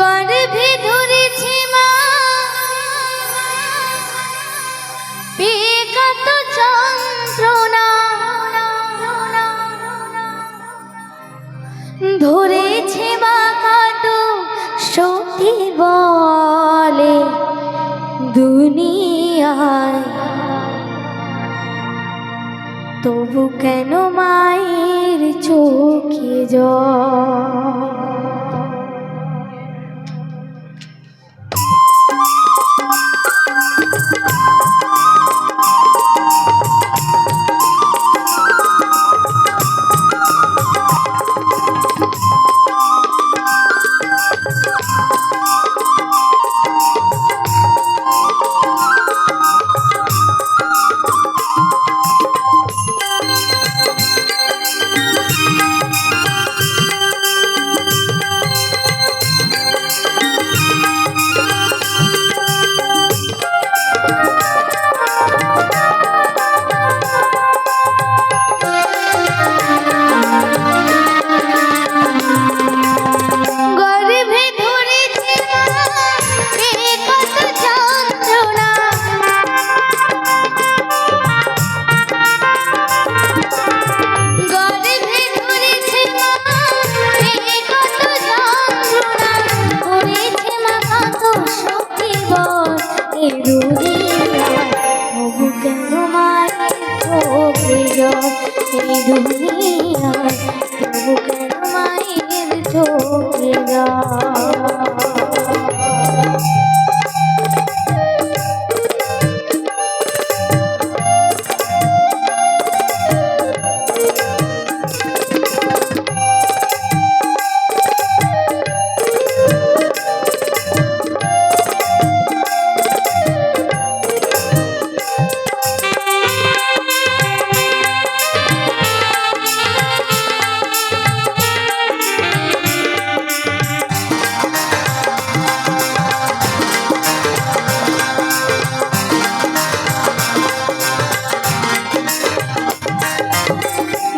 গর্ভে ধরেছে মা। বিগত যন্ত্রণা ধরেছে মা কত শক্তি বলে দুনিয়ায়। তবু কেন মায়ের চোখে জল? মায়া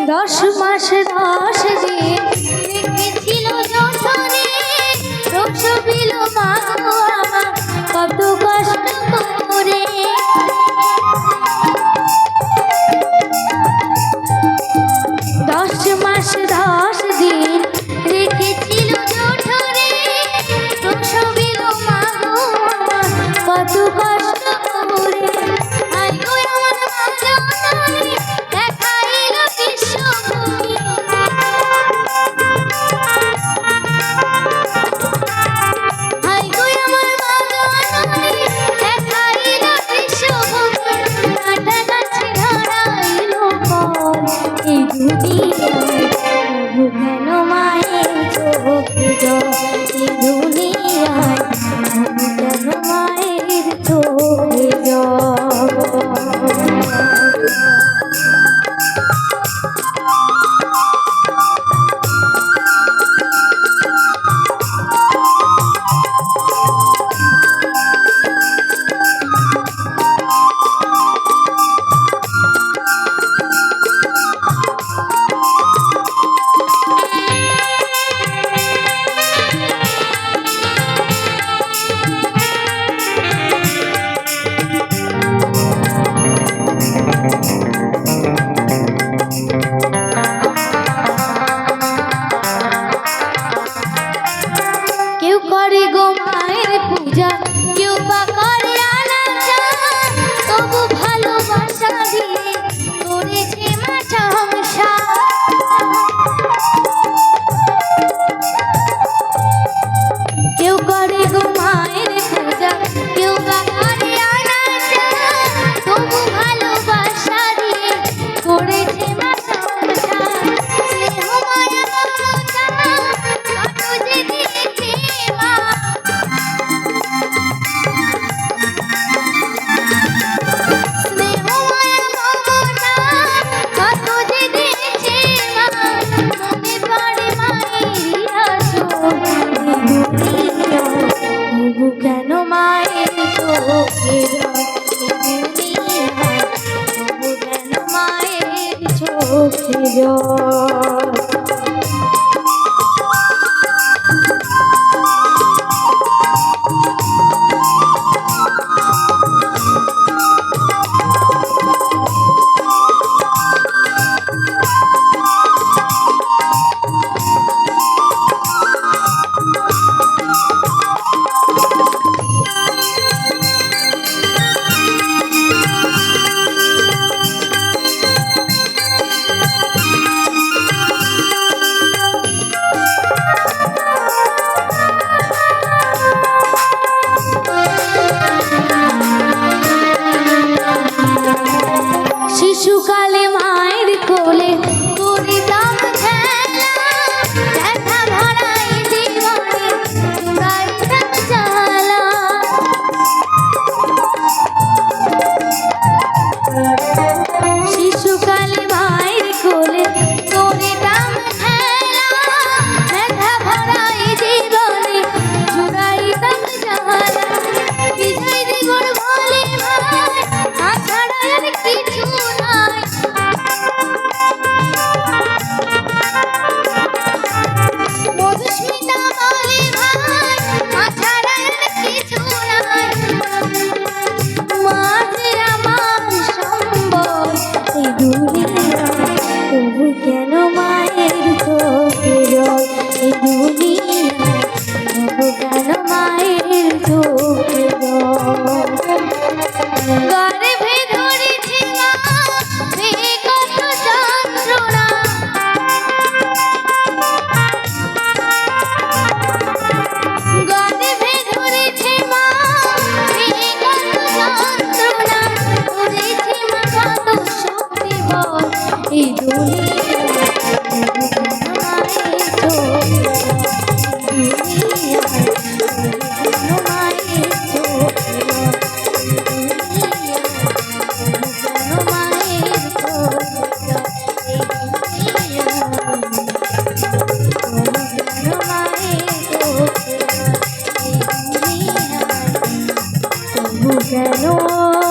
দশ মাস দশ দিন। ছিল যশনে রসবিল মাগো কত কষ্ট করে। দশ মাস দশ মায়ের চোখ yo জল? গর্ভে কেন